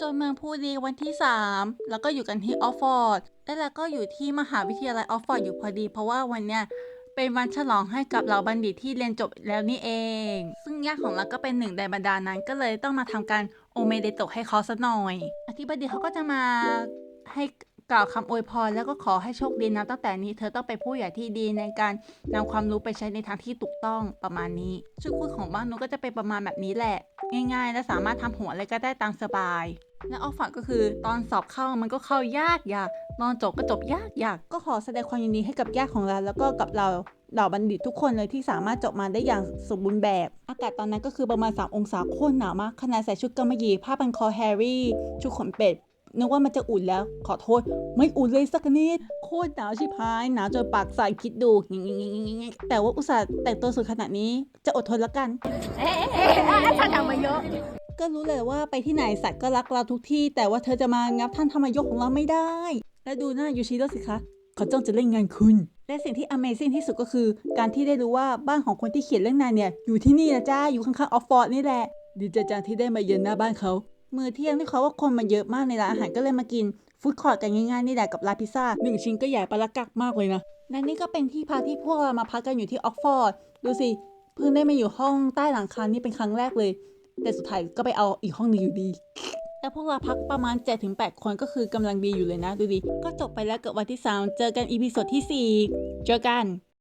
จนเมืองพูดีวันที่ 3 แล้วก็อยู่กันที่ออฟฟอร์ดแล้วก็อยู่ที่มหาวิทยาลัยออฟฟอร์ดอยู่พอดี เพราะว่าวันเนี้ยเป็นวันฉลองให้กับเหล่าบัณฑิตที่เรียนจบแล้วนี่เอง ซึ่งญาติของเราก็เป็นหนึ่งในบรรดานั้นก็เลยต้องมาทำการโอเมเดโตให้เขาสักหน่อย อธิบดีเขาก็จะมาให้กล่าวคำอวยพรแล้วก็ขอให้โชคดีนะตั้งแต่นี้เธอต้องเป็นผู้ใหญ่ที่ดีในการนำความรู้ไปใช้ในทางที่ถูกต้องประมาณนี้ชุดคุยของบ้านนุก็จะเป็นประมาณแบบนี้แหละ ง่ายๆ และสามารถทำหัวอะไรก็ได้ตามสบาย และออฟฝักก็คือตอนสอบเข้ามันก็เข้ายากยากตอนจบก็จบยากยากก็ขอแสดงความยินดีให้กับญาติของเรา แล้วก็กับเราเหล่าบัณฑิตทุกคนเลยที่สามารถจบมาได้อย่างสมบูรณ์แบบ อากาศตอนนั้นก็คือประมาณ 3 องศาโคตรหนาวมากขนาดใส่ชุดกำมะหยี่ผ้าพันคอแฮร์รี่ ชุดขนเป็ดนึกว่ามันจะอุ่นแล้วขอโทษ ไม่อุ่นเลยสักนิด โคตรหนาวชิบหายหนาวจนปากสั่นคิดดูแต่ว่าอุตส่าห์แต่งตัวสวยขนาดนี้จะอดทนแล้วกันเอ๊ะเอ๊ะเอ๊ะท่านทำมาเยอะ ก็รู้เลยว่าไปที่ไหนสัตว์ก็รักเราทุกที่ แต่ว่าเธอจะมางับท่านธรรมยกของเราไม่ได้ และดูหน้ายูชิโร่สิคะเขาจ้องจะเล่นงานคุณ และสิ่งที่ Amazing ที่สุดก็คือ การที่ได้รู้ว่าบ้านของคนที่เขียนเรื่องนานเนี่ย อยู่ที่นี่นะจ้าอยู่ข้างๆออฟฟอร์ดนี่แหละ ดีใจจังที่ได้มาเยือนหน้าบ้านเขามือเที่ยงที่เขาว่าคนมาเยอะมากในร้านอาหารก็เลยมากินฟู้ดคอร์ทกันง่ายๆนี่แหละกับร้าพิซซ่าหนึ่งชิ้นก็ใหญ่ปลาละกักมากเลยนะและนี่ก็เป็นที่พักที่พวกเรามาพักกันอยู่ที่ออกฟอร์ดดูสิเพิ่งได้มาอยู่ห้องใต้หลังคานี่เป็นครั้งแรกเลย แต่สุดท้ายก็ไปเอาอีกห้องหนึงอยู่ดีแล้วพวกเราพักประมาณ 7-8 คนก็คือกำลังดีอยู่เลยนะ ดูดิ ก็จบไปแล้วเกือบวันที่ 3 เจอกันอีพีสดที่ 4 เจอกัน